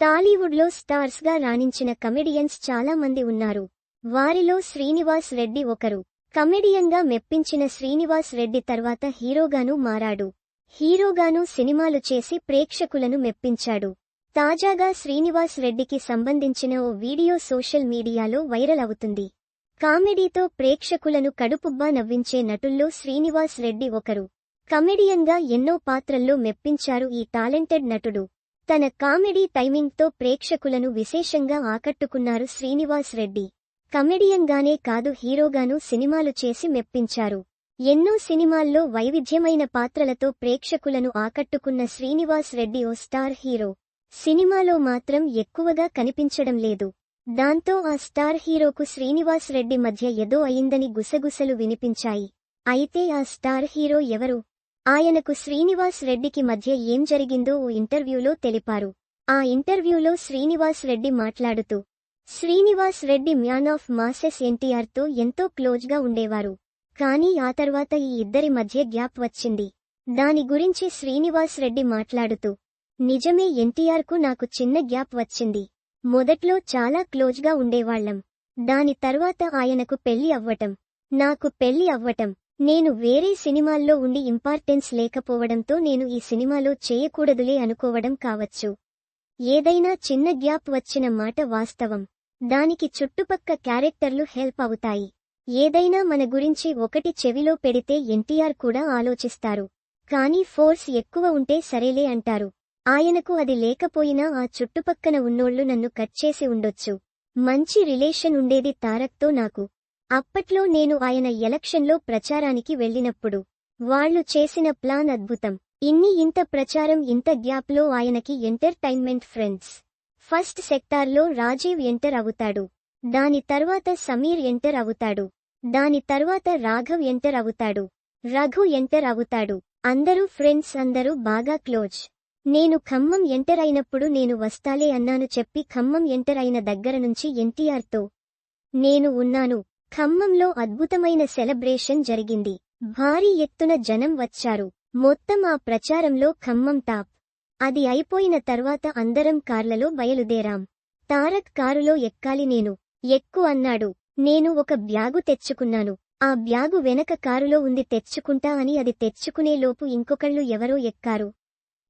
టాలీవుడ్లో స్టార్స్గా రాణించిన కమెడియన్స్ చాలా మంది ఉన్నారు. వారిలో శ్రీనివాస్ రెడ్డి ఒకరు. కమెడియన్గా మెప్పించిన శ్రీనివాస్ రెడ్డి తర్వాత హీరోగానూ మారాడు. హీరోగానూ సినిమాలు చేసి ప్రేక్షకులను మెప్పించాడు. తాజాగా శ్రీనివాస్ రెడ్డికి సంబంధించిన ఓ వీడియో సోషల్ మీడియాలో వైరల్ అవుతుంది. కామెడీతో ప్రేక్షకులను కడుపుబ్బా నవ్వించే నటుల్లో శ్రీనివాస్ రెడ్డి ఒకరు. కమెడియన్గా ఎన్నో పాత్రల్లో మెప్పించారు ఈ టాలెంటెడ్ నటుడు. తన కామెడీ టైమింగ్తో ప్రేక్షకులను విశేషంగా ఆకట్టుకున్నారు శ్రీనివాస్ రెడ్డి. కమెడియన్గానే కాదు హీరోగానూ సినిమాలు చేసి మెప్పించారు. ఎన్నో సినిమాల్లో వైవిధ్యమైన పాత్రలతో ప్రేక్షకులను ఆకట్టుకున్న శ్రీనివాస్ రెడ్డి ఓ స్టార్ హీరో. సినిమాలో మాత్రం ఎక్కువగా కనిపించడం లేదు. దాంతో ఆ స్టార్ హీరోకు శ్రీనివాస్ రెడ్డి మధ్య ఏదో అయిందని గుసగుసలు వినిపించాయి. అయితే ఆ స్టార్ హీరో ఎవరు? ఆయనకు శ్రీనివాస్ రెడ్డికి మధ్య ఏం జరిగిందో ఓ ఇంటర్వ్యూలో తెలిపారు. ఆ ఇంటర్వ్యూలో శ్రీనివాస్ రెడ్డి మాట్లాడుతూ Srinivas Reddy man of masses ఎన్టీఆర్తో ఎంతో క్లోజ్గా ఉండేవారు. కానీ ఆ తర్వాత ఈ ఇద్దరి మధ్య గ్యాప్ వచ్చింది. దాని గురించి శ్రీనివాస్ రెడ్డి మాట్లాడుతూ నిజమే ఎన్టీఆర్కు నాకు చిన్న గ్యాప్ వచ్చింది. మొదట్లో చాలా క్లోజ్గా ఉండేవాళ్ళం దాని తర్వాత ఆయనకు పెళ్ళి అవ్వటం. నాకు పెళ్ళి అవ్వటం. నేను వేరే సినిమాల్లో ఉండి ఇంపార్టెన్స్ లేకపోవడంతో నేను ఈ సినిమాలో చేయకూడదులే అనుకోవడం కావచ్చు. ఏదైనా చిన్న గ్యాప్ వచ్చిన మాట వాస్తవం. దానికి చుట్టుపక్క క్యారెక్టర్లు హెల్ప్ అవుతాయి. ఏదైనా మన గురించి ఒకటి చెవిలో పెడితే ఎన్టీఆర్ కూడా ఆలోచిస్తారు. కానీ ఫోర్స్ ఎక్కువ ఉంటే సరేలే అంటారు. ఆయనకు అది లేకపోయినా ఆ చుట్టుపక్కన ఉన్నోళ్ళు నన్ను కట్ చేసి ఉండొచ్చు. మంచి రిలేషన్ ఉండేది తారక్తో నాకు. అప్పట్లో నేను ఆయన ఎలక్షన్లో ప్రచారానికి వెళ్ళినప్పుడు వాళ్ళు చేసిన ప్లాన్ అద్భుతం. ఇన్ని ఇంత ప్రచారం ఇంత గ్యాప్లో ఆయనకి ఎంటర్టైన్మెంట్ ఫ్రెండ్స్. ఫస్ట్ సెక్టార్లో రాజీవ్ ఎంటర్ అవుతాడు. దాని తర్వాత సమీర్ ఎంటర్ అవుతాడు. దాని తర్వాత రాఘవ్ ఎంటర్ అవుతాడు. రఘు ఎంటర్ అవుతాడు. అందరూ ఫ్రెండ్స్ అందరూ బాగా క్లోజ్. నేను ఖమ్మం ఎంటర్ అయినప్పుడు నేను వస్తాలే అన్నాను చెప్పి ఖమ్మం ఎంటర్ అయిన దగ్గర నుంచి ఎన్టీఆర్తో నేను ఉన్నాను. ఖమ్మంలో అద్భుతమైన సెలబ్రేషన్ జరిగింది. భారీ ఎత్తున జనం వచ్చారు. మొత్తం ఆ ప్రచారంలో ఖమ్మం టాప్. అది అయిపోయిన తర్వాత అందరం కార్లలో బయలుదేరాం. తారక్ కారులో ఎక్కాలి నేను. ఎక్కు అన్నాడు. నేను ఒక బ్యాగు తెచ్చుకున్నాను. ఆ బ్యాగు వెనక కారులో ఉంది తెచ్చుకుంటా అని అది తెచ్చుకునేలోపు ఇంకొకళ్ళు ఎవరో ఎక్కారు.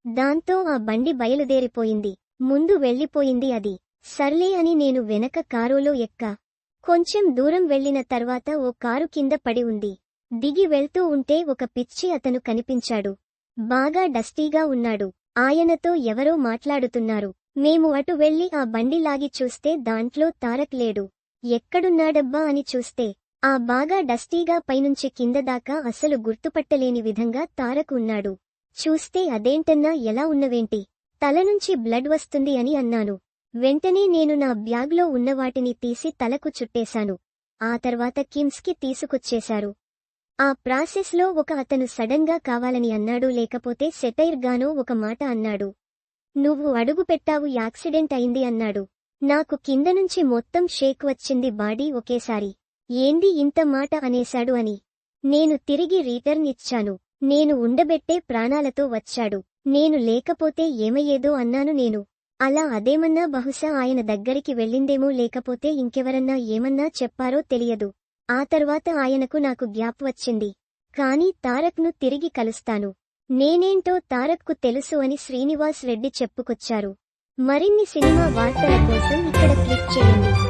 దాంతో ఆ బండి బయలుదేరిపోయింది. ముందు వెళ్ళిపోయింది అది. సర్లే అని నేను వెనక కారులో ఎక్కా. కొంచెం దూరం వెళ్ళిన తర్వాత ఓ కారు కింద పడి ఉంది. దిగి వెళ్తూ ఉంటే ఒక పిచ్చి అతను కనిపించాడు. బాగా డస్టీగా ఉన్నాడు. ఆయనతో ఎవరో మాట్లాడుతున్నారు. మేము అటు వెళ్ళి ఆ బండి లాగి చూస్తే దాంట్లో తారక్ లేడు. ఎక్కడున్నాడబ్బా అని చూస్తే ఆ బాగా డస్టీగా పైనుంచి కింద దాకా అసలు గుర్తుపట్టలేని విధంగా తారక్ ఉన్నాడు. చూస్తే అదేంటన్నా ఎలా ఉన్నవేంటి? తలనుంచి బ్లడ్ వస్తుంది అని అన్నాను. వెంటనే నేను నా బ్యాగ్లో ఉన్నవాటిని తీసి తలకు చుట్టేశాను. ఆ తర్వాత కిమ్స్కి తీసుకొచ్చేశారు. ఆ ప్రాసెస్లో ఒక అతను సడన్గా కావాలని అన్నాడు లేకపోతే సెటైర్గానో ఒక మాట అన్నాడు. నువ్వు అడుగు పెట్టావు యాక్సిడెంట్ అయింది అన్నాడు. నాకు కింద నుంచి మొత్తం షేక్ వచ్చింది బాడీ ఒకేసారి. ఏంది ఇంత మాట అనేశాడు అని. నేను తిరిగి రిటర్న్ ఇచ్చాను. నేను ఉండబెట్టే ప్రాణాలతో వచ్చాడు. నేను లేకపోతే ఏమయ్యేదో అన్నాను నేను. అలా అదేమన్నా బహుశా ఆయన దగ్గరికి వెళ్ళిందేమో లేకపోతే ఇంకెవరన్నా ఏమన్నా చెప్పారో తెలియదు. ఆ తర్వాత ఆయనకు నాకు గ్యాప్ వచ్చింది. కాని తారక్ను తిరిగి కలుస్తాను. నేనేంటో తారక్కు తెలుసు అని శ్రీనివాస్ రెడ్డి చెప్పుకొచ్చారు. మరిన్ని సినిమా వార్తల కోసం ఇక్కడ క్లిక్ చేయండి.